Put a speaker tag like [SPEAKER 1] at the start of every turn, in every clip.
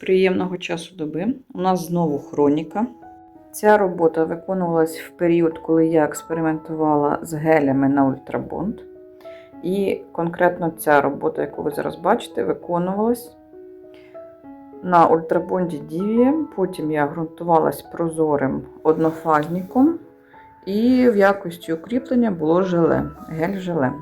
[SPEAKER 1] Приємного часу доби. У нас знову хроніка. Ця робота виконувалась в період, коли я експериментувала з гелями на ультрабонд. І конкретно ця робота, яку ви зараз бачите, виконувалась на ультрабонді Divie. Потім я ґрунтувалась прозорим однофазником. І в якості укріплення було желе, гель-желе.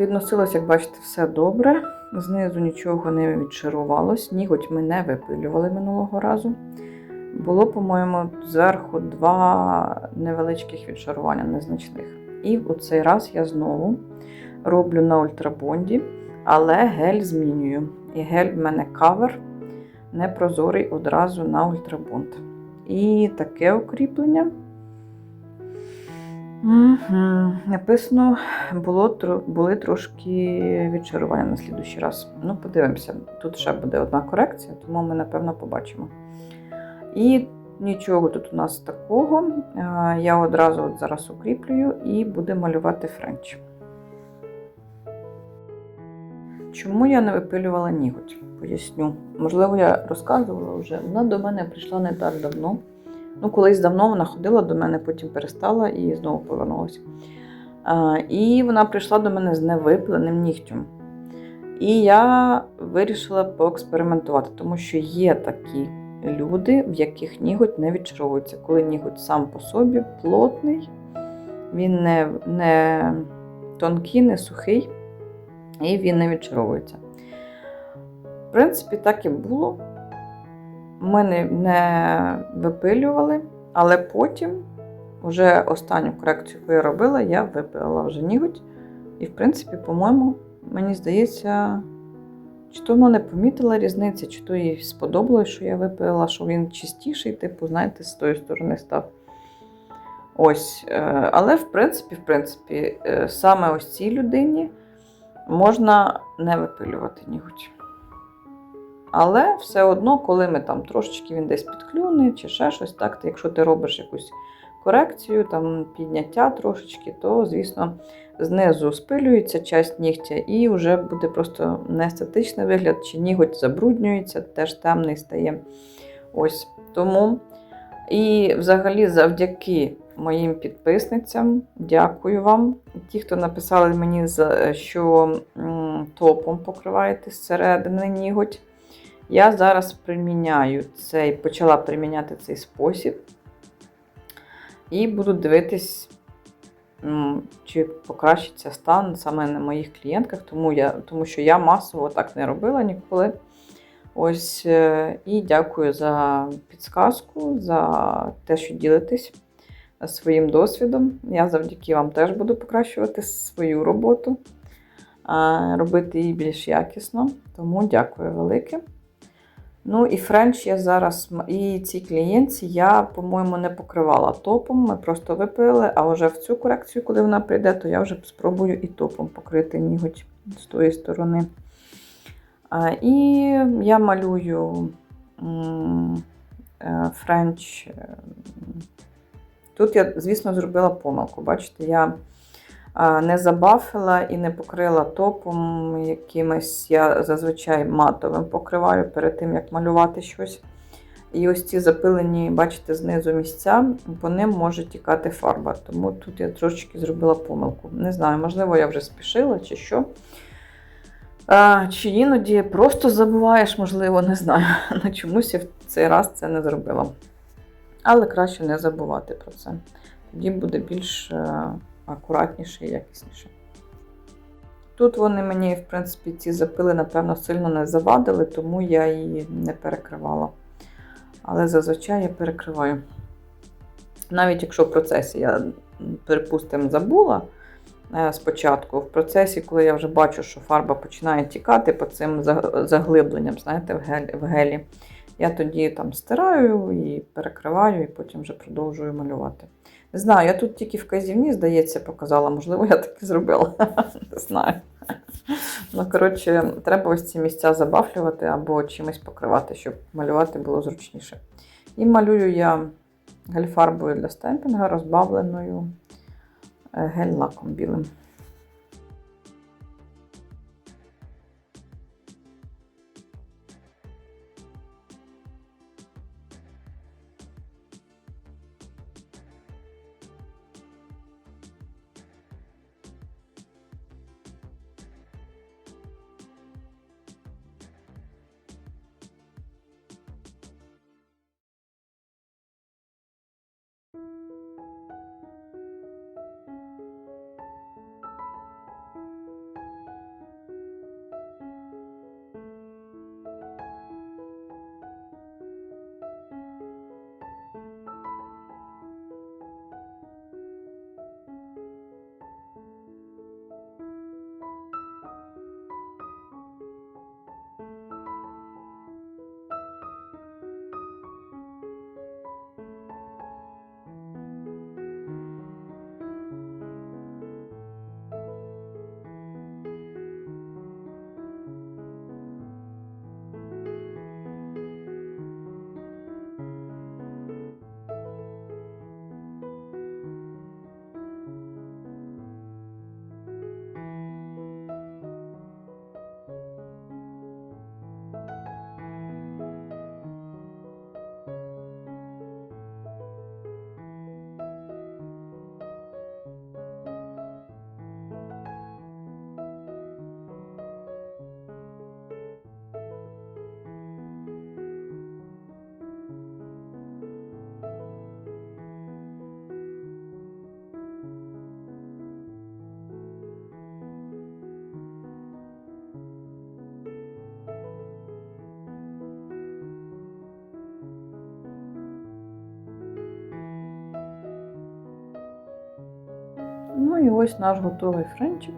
[SPEAKER 1] Відносилось, як бачите, все добре. Знизу нічого не відшарувалось, ніготь ми не випилювали минулого разу. Було, по-моєму, зверху два невеличких відшарування незначних. І у цей раз я знову роблю на ультрабонді, але гель змінюю. І гель в мене кавер непрозорий одразу на ультрабонд. І таке укріплення. Написано, було, були трошки відчарування на слідущий раз. Ну, подивимося. Тут ще буде одна корекція, тому ми, напевно, побачимо. І нічого тут у нас такого. Я одразу от зараз укріплюю і буду малювати френч. Чому я не випилювала ніготь? Поясню. Можливо, я розказувала вже. Вона до мене прийшла не так давно. Ну, колись давно вона ходила до мене, потім перестала і знову повернулася. І вона прийшла до мене з невипиленим нігтем. І я вирішила поекспериментувати, тому що є такі люди, в яких ніготь не відчаровується. Коли ніготь сам по собі плотний, він не, не тонкий, не сухий, і він не відчаровується. В принципі, так і було ми не, випилювали, але потім, вже останню корекцію, яку я робила, я випилила вже ніготь. І, в принципі, по-моєму, мені здається, чи то вона не помітила різниці, чи то їй сподобалось, що я випилила, що він чистіший, типу, знаєте, з тої сторони став. Ось. е, Але, в принципі, в принципі, е, саме ось цій людині можна не випилювати ніготь. Але все одно, коли ми там трошечки він десь підклюне чи ще щось, так, якщо ти робиш якусь корекцію, там підняття трошечки, то, звісно, знизу спилюється часть нігтя і вже буде просто не естетичний вигляд, чи ніготь забруднюється, теж темний стає. Ось тому. І взагалі, завдяки моїм підписницям, дякую вам. Ті, хто написали мені, що топом покриваєте зсередини ніготь. Я зараз приміняю цей, почала приміняти цей спосіб. І буду дивитись, чи покращиться стан саме на моїх клієнтках, тому, я, тому що я масово так не робила ніколи. Ось, е, і дякую за підсказку, за те, що ділитесь своїм досвідом. Я завдяки вам теж буду покращувати свою роботу, робити її більш якісно. Тому дякую велике. Ну і френч я зараз, і цій клієнтці я, по-моєму, не покривала топом. Ми просто випили, а вже в цю корекцію, коли вона прийде, то я вже спробую і топом покрити ніготь з тої сторони. А, і я малюю френч. е, Тут я, звісно, зробила помилку. Бачите, я не забафила і не покрила топом якимось, я зазвичай матовим покриваю перед тим, як малювати щось. І ось ці запилені, бачите, знизу місця, по ним може тікати фарба. Тому тут я трошечки зробила помилку. Не знаю, можливо, я вже спішила чи що. А, чи іноді просто забуваєш, можливо, не знаю. На чомусь я в цей раз це не зробила. Але краще не забувати про це. Тоді буде більш е, акуратніше і якісніше. Тут вони мені, в принципі, ці запили, напевно, сильно не завадили, тому я її не перекривала. Але зазвичай я перекриваю. Навіть якщо в процесі я, припустимо, забула е, спочатку, в процесі, коли я вже бачу, що фарба починає тікати по цим заглибленням, знаєте, в гелі, я тоді там стираю і перекриваю, і потім вже продовжую малювати. Не знаю, я тут тільки вказівні, здається, показала. Можливо, я так і зробила. Не знаю. Ну, коротше, треба ось ці місця забафлювати або чимось покривати, щоб малювати було зручніше. І малюю я гель-фарбою для стемпінга, розбавленою е, гель-лаком білим. І ось наш готовий френчик.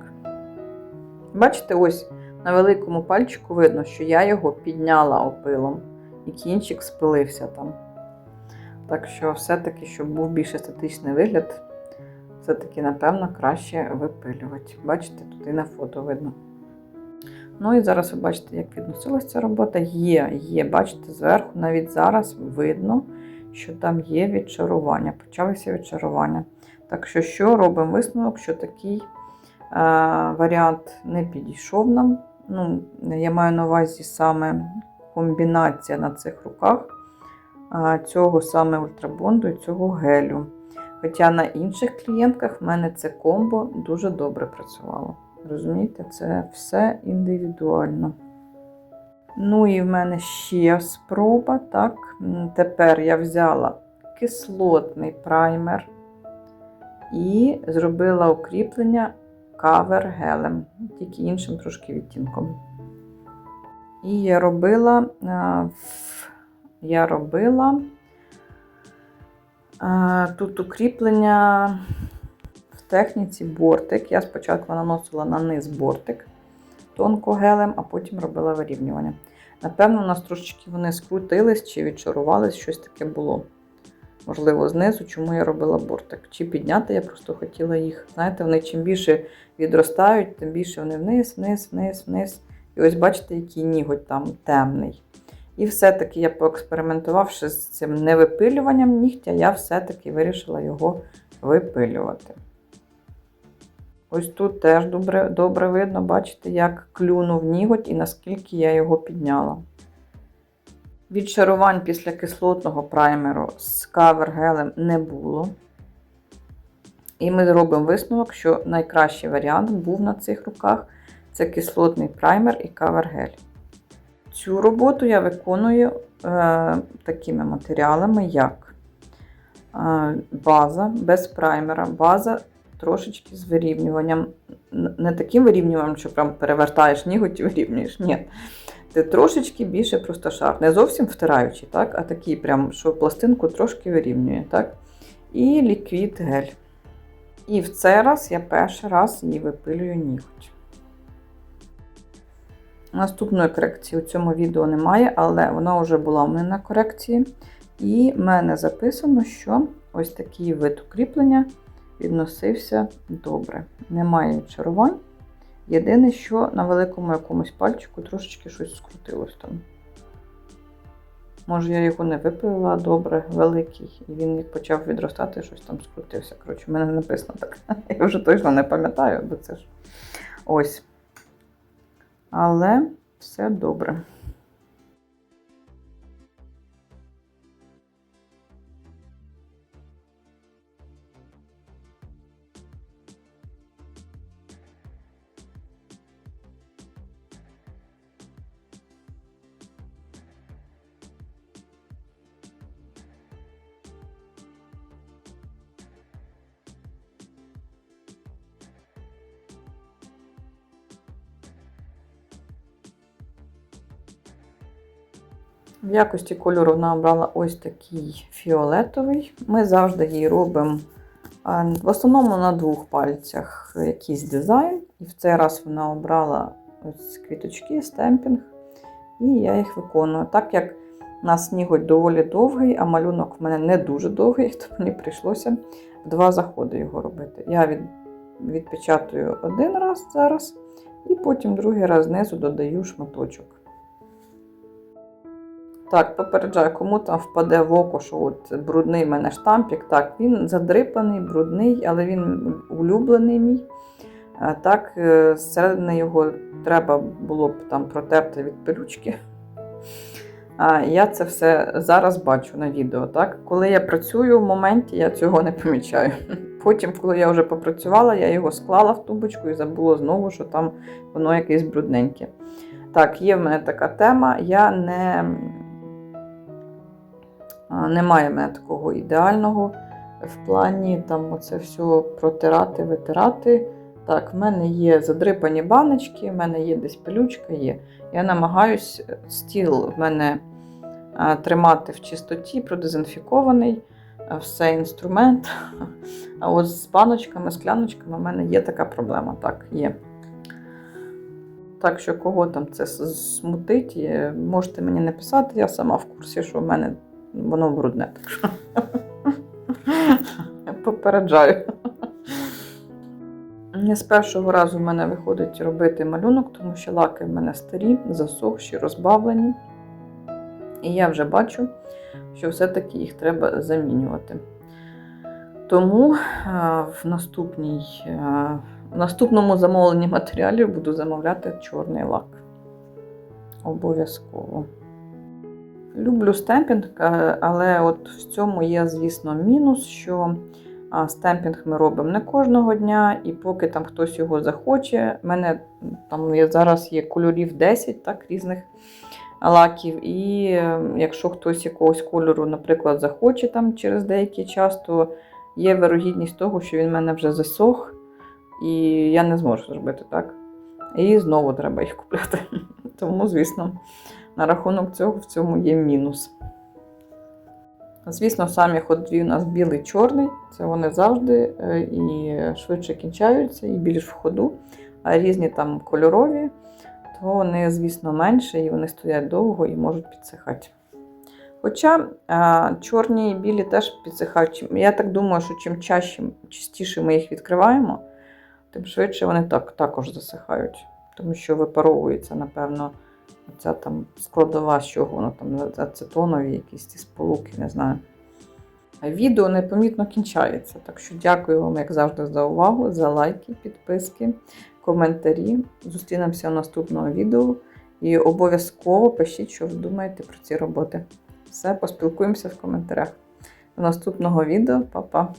[SPEAKER 1] Бачите, ось на великому пальчику видно, що я його підняла опилом, і кінчик спилився там. Так що, все-таки, щоб був більш естетичний вигляд, все-таки, напевно, краще випилювати. Бачите, тут і на фото видно. Ну і зараз ви бачите, як відносилася ця робота. Є, є, бачите, зверху, навіть зараз видно, що там є відчарування. Почалися відчарування. Так що, що робимо висновок, що такий е, варіант не підійшов нам. Ну, я маю на увазі саме комбінація на цих руках е, цього саме ультрабонду і цього гелю. Хоча на інших клієнтках в мене це комбо дуже добре працювало. Розумієте, це все індивідуально. Ну і в мене ще спроба. Так. Тепер я взяла кислотний праймер і зробила укріплення кавер гелем, тільки іншим трошки відтінком. І я робила, я робила тут укріплення в техніці бортик. Я спочатку наносила на низ бортик тонко гелем, а потім робила вирівнювання. Напевно, у нас трошечки вони скрутились чи відчарувались, щось таке було. Можливо, знизу, чому я робила бортик. Чи підняти я просто хотіла їх. Знаєте, вони чим більше відростають, тим більше вони вниз, вниз, вниз, вниз. І ось бачите, який ніготь там темний. І все-таки я поекспериментувавши з цим невипилюванням нігтя, я все-таки вирішила його випилювати. Ось тут теж добре, добре видно, бачите, як клюнув ніготь і наскільки я його підняла. Відшарувань після кислотного праймеру з кавер-гелем не було. І ми зробимо висновок, що найкращий варіант був на цих руках це кислотний праймер і кавер-гель. Цю роботу я виконую е, такими матеріалами, як е, база без праймера, база трошечки з вирівнюванням. Не таким вирівнюванням, що прям перевертаєш ніготь і вирівнюєш. Ні. Трошечки більше просто шар. Не зовсім втираючий, так? а такий, прям, що пластинку трошки вирівнює. Так? І ліквід гель. І в цей раз я перший раз її випилюю ніготь. Наступної корекції у цьому відео немає, але вона вже була у мене на корекції. І в мене записано, що ось такий вид укріплення відносився добре. Немає чарувань. Єдине, що на великому якомусь пальчику трошечки щось скрутилось там. Може, я його не випила добре, великий, і він як почав відростати, щось там скрутився. Коротше, в мене не написано так. Я вже точно не пам'ятаю, бо це ж ось. Але все добре. В якості кольору вона обрала ось такий фіолетовий. Ми завжди її робимо в основному на двох пальцях якийсь дизайн. І в цей раз вона обрала ось квіточки, стемпінг, і я їх виконую. Так як у нас ніготь доволі довгий, а малюнок в мене не дуже довгий, то мені прийшлося в два заходи його робити. Я від, відпечатую один раз зараз, і потім другий раз знизу додаю шматочок. Так, попереджаю, кому там впаде в око, що от брудний мене штампік. Так, він задрипаний, брудний, але він улюблений мій. Так, е, зсередини його треба було б там протерти від пилючки. А я це все зараз бачу на відео. Так? Коли я працюю в моменті, я цього не помічаю. Потім, коли я вже попрацювала, я його склала в тубочку і забула знову, що там воно якесь брудненьке. Так, є в мене така тема. Я не Немає в мене такого ідеального в плані там оце все протирати, витирати. Так, в мене є задрипані баночки, в мене є десь пилючка є. Я намагаюсь стіл в мене тримати в чистоті, продезінфікований. все інструмент. А от з баночками, скляночками в мене є така проблема. Так, є. Так що кого там це смутить, е, можете мені написати, я сама в курсі, що в мене воно брудне. Так що попереджаю. Не з першого разу в мене виходить робити малюнок, тому що лаки в мене старі, засохші, розбавлені. І я вже бачу, що все-таки їх треба замінювати. Тому е, в, е, в наступному замовленні матеріалів буду замовляти чорний лак. Обов'язково. Люблю стемпінг, е, але от в цьому є, звісно, мінус, що стемпінг ми робимо не кожного дня, і поки там хтось його захоче, в мене там є, зараз є кольорів 10 так, різних лаків. І е, якщо хтось якогось кольору, наприклад, захоче там через деякий час, то є вирогідність того, що він в мене вже засох, і я не зможу зробити так. І знову треба їх купляти. Тому, звісно, на рахунок цього в цьому є мінус. Звісно, самі ходові у нас білий чорний, це вони завжди е, і швидше кінчаються, і більш в ходу. А різні там кольорові, то вони, звісно, менше і вони стоять довго і можуть підсихати. Хоча чорні і білі теж підсихають. Я так думаю, що чим чаще, частіше ми їх відкриваємо, тим швидше вони так, також засихають. Тому що випаровується, напевно, ця там складова, з чого воно там ацетонові, якісь ці сполуки, не знаю. Відео непомітно кінчається. Так що дякую вам, як завжди, за увагу, за лайки, підписки, коментарі. Зустрінемося в наступному відео. І обов'язково пишіть, що ви думаєте про ці роботи. Все, поспілкуємося в коментарях. До наступного відео, Па-па!